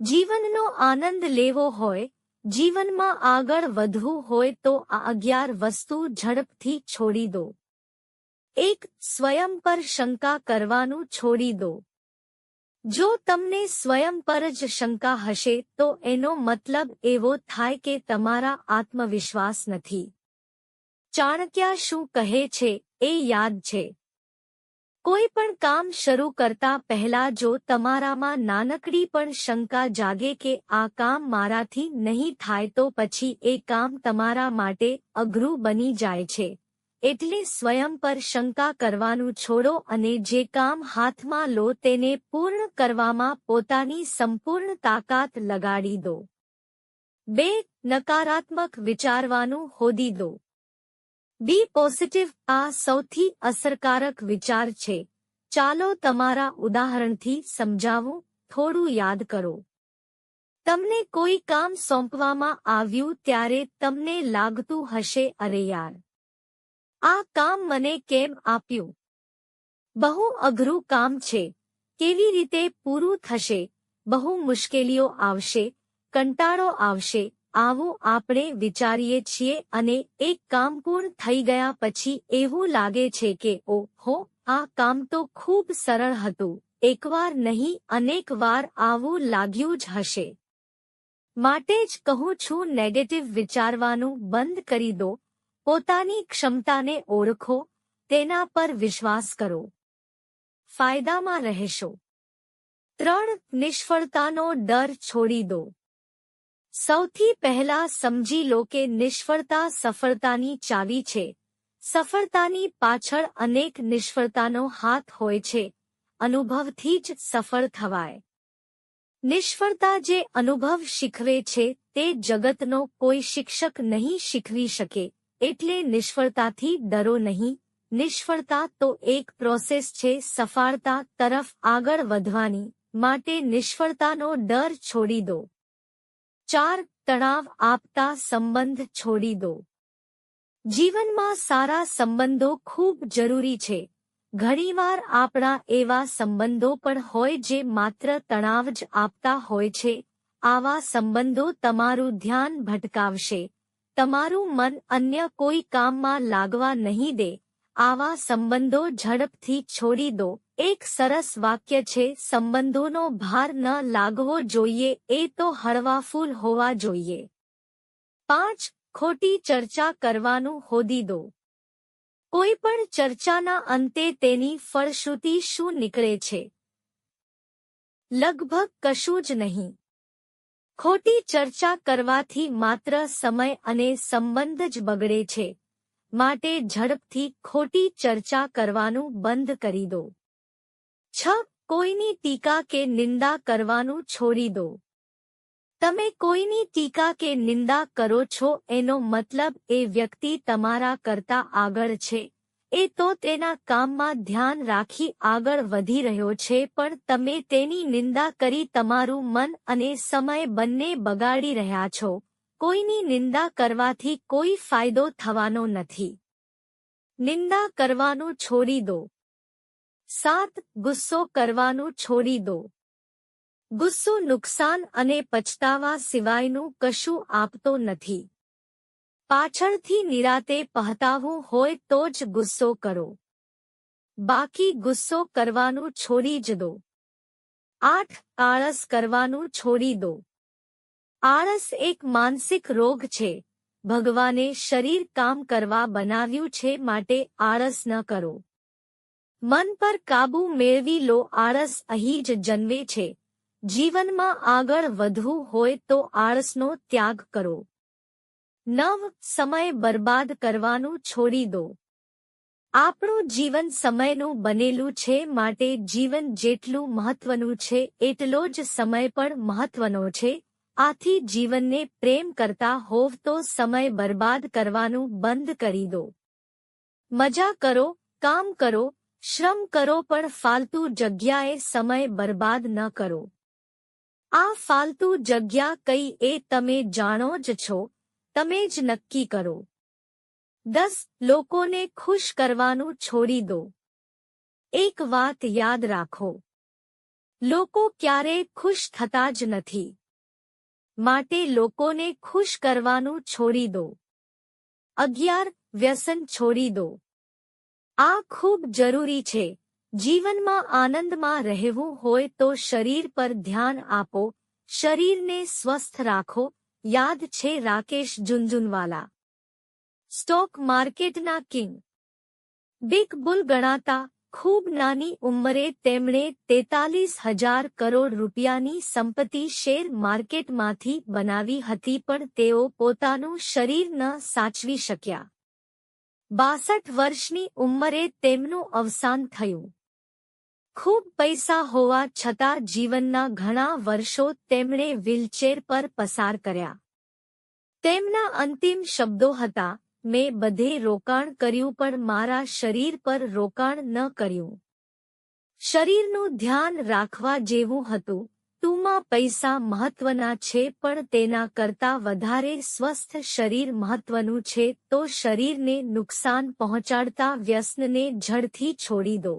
જીવનનો આનંદ લેવો હોય, જીવનમાં આગળ વધવું હોય તો આ અગિયાર વસ્તુ ઝડપથી છોડી દો. એક, સ્વયં પર શંકા કરવાનું છોડી દો. જો તમને સ્વયં પર જ શંકા હશે, તો એનો મતલબ એવો થાય કે તમારા આત્મવિશ્વાસ નથી. ચાણક્યા શું કહે છે, એ યાદ છે. કોઈ પણ કામ શરૂ કરતા પહેલા જો તમારામાં નાનકડી પણ શંકા જાગે કે આ કામ મારાથી નહીં થાય તો પછી એ કામ તમારા માટે અઘરું બની જાય છે. એટલે સ્વયં પર શંકા કરવાનું છોડો અને જે કામ હાથમાં લો તેને પૂર્ણ કરવામાં પોતાની સંપૂર્ણ તાકાત લગાડી દો. બે, નકારાત્મક વિચારવાનું હોદી દો. બી પોઝિટિવ આ સૌથી અસરકારક વિચાર છે. ચાલો તમારા ઉદાહરણથી સમજાવું, થોડું યાદ કરો. તમને કોઈ કામ સોંપવામાં આવ્યું ત્યારે તમને લાગતું હશે, અરે યાર! આ કામ મને કેમ આપ્યું? બહુ અઘરું કામ છે. કેવી રીતે પૂરું થશે? બહુ મુશ્કેલીઓ આવશે, કંટાળો આવશે આવું આપણે વિચારીએ છીએ અને એક કામ પૂર્ણ થઈ ગયા પછી એવું લાગે છે કે ઓહો, આ કામ તો ખૂબ સરળ હતું. એકવાર નહીં, અનેક વાર આવું લાગ્યું જ હશે. માટે જ કહું છું નેગેટિવ વિચારવાનું બંધ કરી દો. પોતાની ક્ષમતાને ઓળખો, તેના પર વિશ્વાસ કરો. ફાયદામાં રહેશો. ત્રણ, નિષ્ફળતાનો ડર છોડી દો. સૌથી પહેલા સમજી લો કે નિષ્ફળતા સફળતાની ચાવી છે. સફળતાની પાછળ અનેક નિષ્ફળતાનો હાથ હોય છે. અનુભવથી જ સફળ થવાય. નિષ્ફળતા જે અનુભવ શીખવે છે તે જગતનો કોઈ શિક્ષક નહીં શીખવી શકે. એટલે નિષ્ફળતાથી ડરો નહીં. નિષ્ફળતા તો એક પ્રોસેસ છે સફળતા તરફ આગળ વધવાની. માટે નિષ્ફળતાનો ડર છોડી દો. ચાર તણાવ આપતા સંબંધ છોડી દો. જીવનમાં સારા સંબંધો ખૂબ જરૂરી છે. ઘણીવાર આપણા એવા સંબંધો પણ હોય જે માત્ર તણાવ જ આપતા હોય છે. આવા સંબંધો તમારું ધ્યાન ભટકાવશે. તમારું મન અન્ય કોઈ કામમાં લાગવા નહીં દે. આવા સંબંધો ઝડપથી છોડી દો. એક સરસ વાક્ય છે, સંબંધોનો ભાર ન લાગવો જોઈએ, એ તો હળવાફૂલ હોવા જોઈએ. પાંચ, ખોટી ચર્ચા કરવાનું હોદી દો. કોઈ પણ ચર્ચાના અંતે તેની ફળશ્રુતિ શું નીકળે છે? લગભગ કશું જ નહીં. ખોટી ચર્ચા કરવાથી માત્ર સમય અને સંબંધ જ બગડે છે. માટે ઝડપથી ખોટી ચર્ચા કરવાનું બંધ કરી દો. છ, કોઈની ટીકા કે નિંદા કરવાનું છોડી દો. તમે કોઈની ટીકા કે નિંદા કરો છો એનો મતલબ એ વ્યક્તિ તમારા કરતા આગળ છે. એ તો તેના કામમાં ધ્યાન રાખી આગળ વધી રહ્યો છે, પણ તમે તેની નિંદા કરી તમારું મન અને સમય બંને બગાડી રહ્યા છો. કોઈની નિંદા કરવાથી કોઈ ફાયદો થવાનો નથી. નિંદા કરવાનું છોડી દો. સાત ગુસ્સો કરવાનું છોડી દો. ગુસ્સો નુકસાન અને પછતાવા સિવાયનું કશું આપતો નથી. પાછળથી નિરાતે પહતાવું હોય તો જ ગુસ્સો કરો. બાકી ગુસ્સો કરવાનું છોડી જ દો. આઠ આળસ કરવાનું છોડી દો. આળસ એક માનસિક રોગ છે. ભગવાને શરીર કામ કરવા બનાવ્યું છે માટે આળસ ન કરો. મન પર કાબુ મેળવી લો, આળસ અહીં જ જન્મે છે. જીવનમાં આગળ વધવું હોય તો આળસનો ત્યાગ કરો. નવ, સમય બરબાદ કરવાનું છોડી દો. આપણું જીવન સમયનું બનેલું છે, માટે જીવન જેટલું મહત્વનું છે, એટલો જ સમય પણ મહત્વનો છે. આથી જીવનને પ્રેમ કરતા હોવ તો સમય બરબાદ કરવાનું બંધ કરી દો. મજા કરો, કામ કરો શ્રમ કરો પણ ફાલતુ જગ્યાએ સમય બરબાદ ન કરો આ ફાલતુ જગ્યા કઈ એ તમે જાણો જ છો તમે જ નક્કી કરો દસ લોકોને ખુશ કરવાનું છોડી દો એક વાત યાદ રાખો લોકો ક્યારેય ખુશ થતા જ નથી માટે લોકોને ખુશ કરવાનું છોડી દો અગિયાર વ્યસન છોડી દો આ ખૂબ જરૂરી છે. જીવનમાં આનંદમાં રહેવું હોય તો શરીર પર ધ્યાન આપો. શરીરને સ્વસ્થ રાખો. યાદ છે રાકેશ જુંજુનવાલા સ્ટોક માર્કેટના કિંગ. બિગ બુલ ગણાતા, ખૂબ નાની ઉંમરે તેમણે તેતાલીસ હજાર કરોડ રૂપિયાની સંપત્તિ શેર માર્કેટમાંથી બનાવી હતી પણ તેઓ પોતાનું શરીર ન સાચવી શક્યા. બાસઠ વર્ષની ઉંમરે તેમનું અવસાન થયું. ખૂબ પૈસા હોવા છતાં જીવનના ઘણા વર્ષો તેમણે વ્હીલચેર પર પસાર કર્યા. તેમના અંતિમ શબ્દો હતા, મેં બધે રોકાણ કર્યું પણ મારા શરીર પર રોકાણ ન કર્યું. શરીરનું ધ્યાન રાખવા જેવું હતું. તુમાં પૈસા મહત્વના છે, પણ તેના કરતાં વધારે સ્વસ્થ શરીર મહત્વનું છે, તો શરીરને નુકસાન પહોંચાડતા વ્યસનને જડથી છોડી દો.